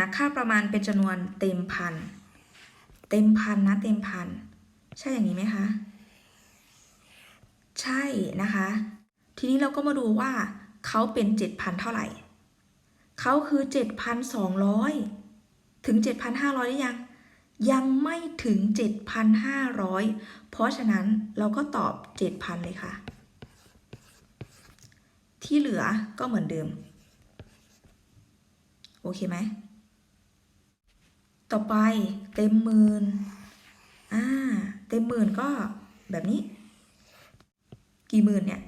าค่าประมาณเป็นจำนวนเต็มพัน เต็มพันนะเต็มพัน ใช่อย่างนี้ไหมคะ ใช่นะคะ ทีนี้เราก็มาดูว่าเขาเป็น 7,000 เท่าไหร่ เขาคือ 7,200 ถึง 7,500ได้ยัง ยังไม่ถึง 7,500 เพราะฉะนั้นเราก็ตอบ 7,000 เลยค่ะ ที่เหลือก็เหมือนเดิม โอเคไหม ต่อไปเต็มหมื่นอ่าเต็มหมื่นก็แบบนี้ กี่หมื่นเนี่ย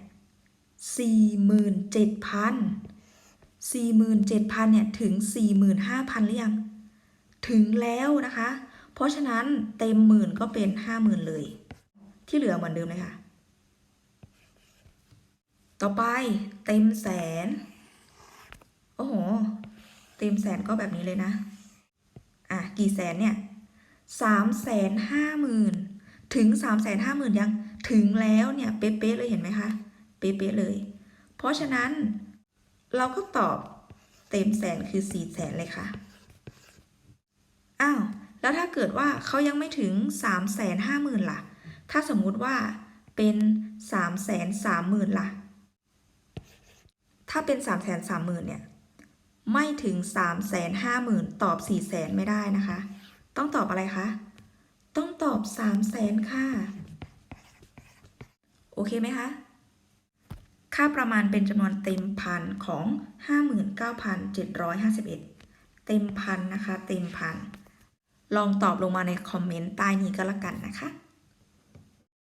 สี่หมื่นเจ็ดพันสี่หมื่นเจ็ดพันเนี่ยถึงสี่หมื่นห้าพันหรือยัง ถึงแล้วนะคะ เพราะฉะนั้นเต็มหมื่นก็เป็นห้าหมื่นเลย ที่เหลือเหมือนเดิมเลยค่ะ ต่อไปเต็มแสน โอ้โห เต็มแสนก็แบบนี้เลยนะอะ กี่แสนเนี่ยสามแสนห้าหมื่นถึงสามแสนห้าหมื่นยังถึงแล้วเนี่ยเป๊ะๆเลยเห็นไหมคะ เป๊ะๆเลย เพราะฉะนั้นเราก็ตอบเต็มแสนคือสี่แสนเลยค่ะ อ้าว แล้วถ้าเกิดว่าเขายังไม่ถึงสามแสนห้าหมื่นล่ะ ถ้าสมมุติว่าเป็นสามแสนสามหมื่นล่ะ ถ้าเป็นสามแสนสามหมื่นเนี่ย ไม่ถึงสามแสนห้าหมื่นตอบสี่แสนไม่ได้นะคะ ต้องตอบอะไรคะ ต้องตอบสามแสนค่ะ โอเคไหมคะ ค่าประมาณเป็นจำนวนเต็มพันของ 59,751 เต็มพันนะคะ เต็มพัน ลองตอบลงมาในคอมเมนต์ใต้นี้ก็แล้วกันนะคะ